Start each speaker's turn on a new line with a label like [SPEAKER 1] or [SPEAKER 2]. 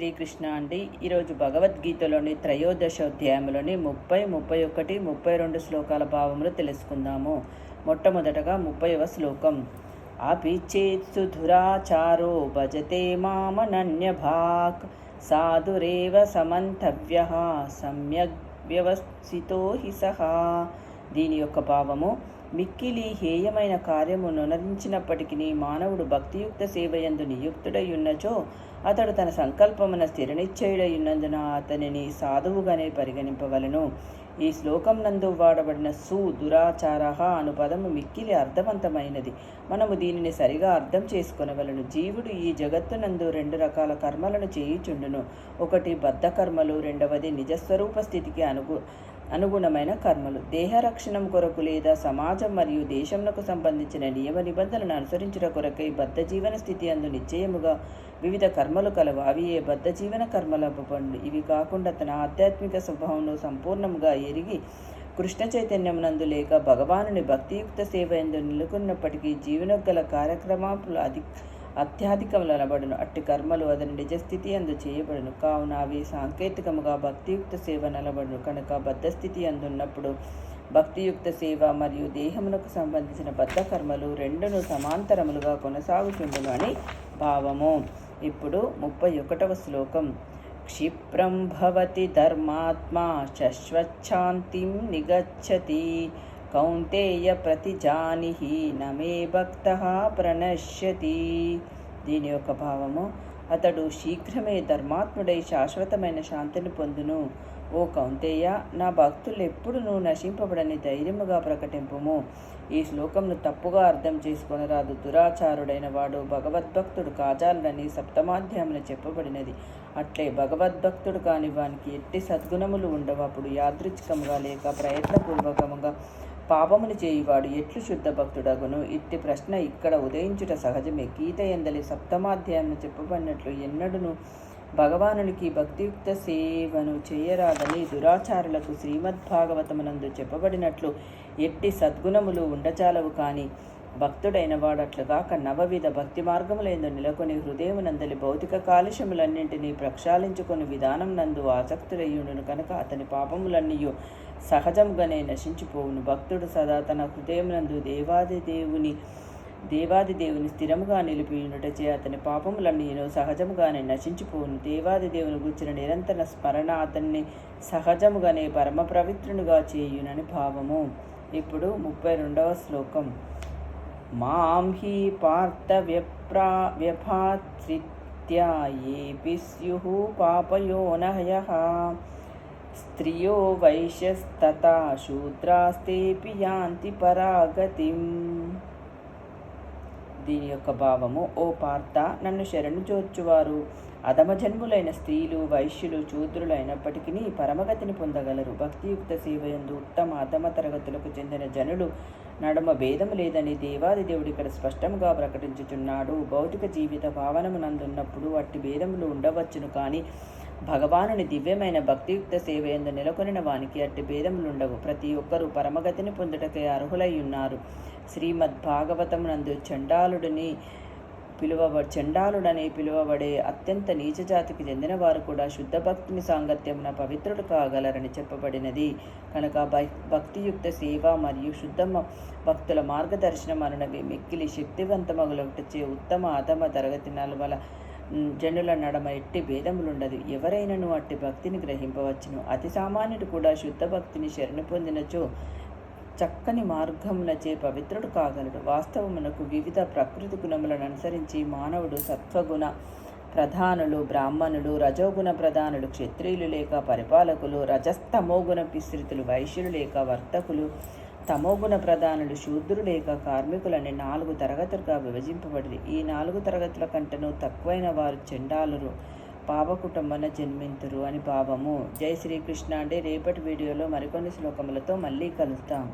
[SPEAKER 1] శ్రీకృష్ణ అండి. ఈరోజు భగవద్గీతలోని త్రయోదశోధ్యాయంలోని ముప్పై ముప్పై ఒకటి ముప్పై రెండు శ్లోకాల భావములు తెలుసుకుందాము. మొట్టమొదటగా ముప్పైవ శ్లోకం. అపి చేత్సు దురాచారో భజతే మామనన్యభాక్ సాధురేవ సమంతవ్య సమ్యక్ వ్యవస్థితో హి సహా. దీని యొక్క భావము మిక్కిలి హేయమైన కార్యము నొనరించినప్పటికీ మానవుడు భక్తియుక్త సేవయందు నియుక్తుడయ్యున్నచో అతడు తన సంకల్పమున స్థిరనిశ్చయుడయ్యున్నందున అతనిని సాధువుగానే పరిగణింపవలను. ఈ శ్లోకం నందు వాడబడిన సు దురాచార అను పదము మిక్కిలి అర్థవంతమైనది. మనము దీనిని సరిగా అర్థం చేసుకొనవలను. జీవుడు ఈ జగత్తునందు రెండు రకాల కర్మలను చేయుచుండును. ఒకటి బద్ధ కర్మలు రెండవది నిజస్వరూప స్థితికి అనుగు అనుగుణమైన కర్మలు. దేహరక్షణం కొరకు లేదా సమాజం మరియు దేశంలకు సంబంధించిన నియమ నిబంధనలను అనుసరించుట కొరకై బద్ధ జీవన స్థితి అందు నిశ్చయముగా వివిధ కర్మలు కలవు అవి ఏ బద్ధ జీవన కర్మల పండు ఇవి కాకుండా తన ఆధ్యాత్మిక స్వభావంను సంపూర్ణముగా ఎరిగి కృష్ణ చైతన్యమునందు లేక భగవానుని భక్తియుక్త సేవ ఎందు నెలకొన్నప్పటికీ జీవన గల కార్యక్రమాలు అధి అత్యాధికములనబడును అట్టి కర్మలు అతని నిజస్థితి అందు చేయబడును. కావున అవి సాంకేతికముగా భక్తియుక్త సేవ నలబడును. కనుక బద్ధస్థితి అందున్నప్పుడు భక్తియుక్త సేవ మరియు దేహమునకు సంబంధించిన బద్ధ కర్మలు రెండును సమాంతరములుగా కొనసాగుతుండును అని భావము. ఇప్పుడు ముప్పై ఒకటవ శ్లోకం. క్షిప్రం భవతి ధర్మాత్మా శశ్వచ్ఛాంతిం నిగచ్చతి. కౌంతేయ ప్రతిజానిహి నమే భక్త ప్రణశ్యతి. దీని యొక్క భావము అతడు శీఘ్రమే ధర్మాత్ముడై శాశ్వతమైన శాంతిని పొందును. ఓ కౌంతేయ నా భక్తులు ఎప్పుడు నువ్వు నశింపబడని ధైర్యముగా ప్రకటింపుము. ఈ శ్లోకంను తప్పుగా అర్థం చేసుకొనరాదు దురాచారుడైన వాడు. భగవద్భక్తుడు కాజాలని సప్తమాధ్యాయంలో చెప్పబడినది. అట్లే భగవద్భక్తుడు కాని వానికి ఎట్టి సద్గుణములు ఉండవు. అప్పుడు యాదృచ్ఛికముగా లేక ప్రయత్నపూర్వకముగా పాపములు చేయువాడు ఎట్లు శుద్ధ భక్తుడగును? ఇట్టి ప్రశ్న ఇక్కడ ఉదయించుట సహజమే. గీత ఎందలి సప్తమాధ్యాయం చెప్పబడినట్లు ఎన్నడును? భగవానునికి భక్తియుక్త సేవను చేయరాదని దురాచారులకు శ్రీమద్భాగవతమునందు చెప్పబడినట్లు ఎట్టి సద్గుణములు ఉండచాలవు కానీ భక్తుడైన వాడట్లుగాక నవవిధ భక్తి మార్గములందు నెలకొని హృదయమునందలి భౌతిక కాలుష్యములన్నింటినీ ప్రక్షాళించుకొని విధానం నందు ఆసక్తుడయ్యుండును కనుక అతని పాపములన్నీ సహజంగానే నశించిపోవును. భక్తుడు సదా తన హృదయమునందు దేవాది దేవుని దేవాది దేవుని స్థిరముగా నిలిపియునుటచే అతని పాపములన్నీను సహజముగానే నశించిపోవును. దేవాది దేవుని గుర్చిన నిరంతర స్మరణ అతన్ని సహజముగానే పరమ పవిత్రునిగా చేయునని భావము. ఇప్పుడు ముప్పై రెండవ శ్లోకం. మాం హి పార్థ వ్యప్రా వ్యభాత్రిత్య ఏపి స్యు పాపయోనహయ స్త్రియో వైశ్యస్తథా శూద్రాస్తేపి యాంతి పరాగతిం. దీని యొక్క భావము ఓ పార్థ నన్ను శరణు చోర్చువారు అధమజన్ములైన స్త్రీలు వైశ్యులు శూద్రులైనప్పటికీ పరమగతిని పొందగలరు. భక్తియుక్త సేవయందు ఉత్తమ అధమ తరగతులకు చెందిన జనులు నడుమ భేదము లేదని దేవాది దేవుడు ఇక్కడ స్పష్టంగా ప్రకటించుచున్నాడు. భౌతిక జీవిత భావనమునందున్నప్పుడు అట్టి భేదములు ఉండవచ్చును కానీ భగవానుని దివ్యమైన భక్తియుక్త సేవయందు నెలకొనిన వానికి అట్టి భేదములుండవు ప్రతి ఒక్కరూ పరమగతిని పొందుటకై అర్హులై ఉన్నారు. శ్రీమద్ భాగవతమునందు చండాలుడిని పిలువబ చండాలుడని పిలువబడే అత్యంత నీచ జాతికి చెందిన వారు కూడా శుద్ధ భక్తిని సాంగత్యమున పవిత్రుడు కాగలరని చెప్పబడినది. కనుక భక్తియుక్త సేవ మరియు శుద్ధ భక్తుల మార్గదర్శనం అనునవి మిక్కిలి శక్తివంతమగులొకటిచే ఉత్తమ అధమ తరగతి నలువల జనుల నడమ ఎట్టి భేదములుండదు. ఎవరైనను అట్టి భక్తిని గ్రహింపవచ్చును. అతి సామాన్యుడు కూడా శుద్ధ భక్తిని శరణు పొందినచో చక్కని మార్గమునచే పవిత్రుడు కాగలడు. వాస్తవమునకు వివిధ ప్రకృతి గుణములను అనుసరించి మానవుడు సత్వగుణ ప్రధానులు బ్రాహ్మణులు రజోగుణ ప్రధానులు క్షత్రియులు లేక పరిపాలకులు రజస్తమోగుణ పిస్త్రితులు వైశ్యులు లేక వర్తకులు తమోగుణ ప్రధానులు శూద్రులు లేక కార్మికులని నాలుగు తరగతులుగా విభజింపబడింది ఈ నాలుగు తరగతుల కంటను తక్కువైన వారు చెండాలురు పాపకుటుంబన జన్మింతురు అని భావము. జై శ్రీకృష్ణ అంటే రేపటి వీడియోలో మరికొన్ని శ్లోకములతో మళ్ళీ కలుస్తాం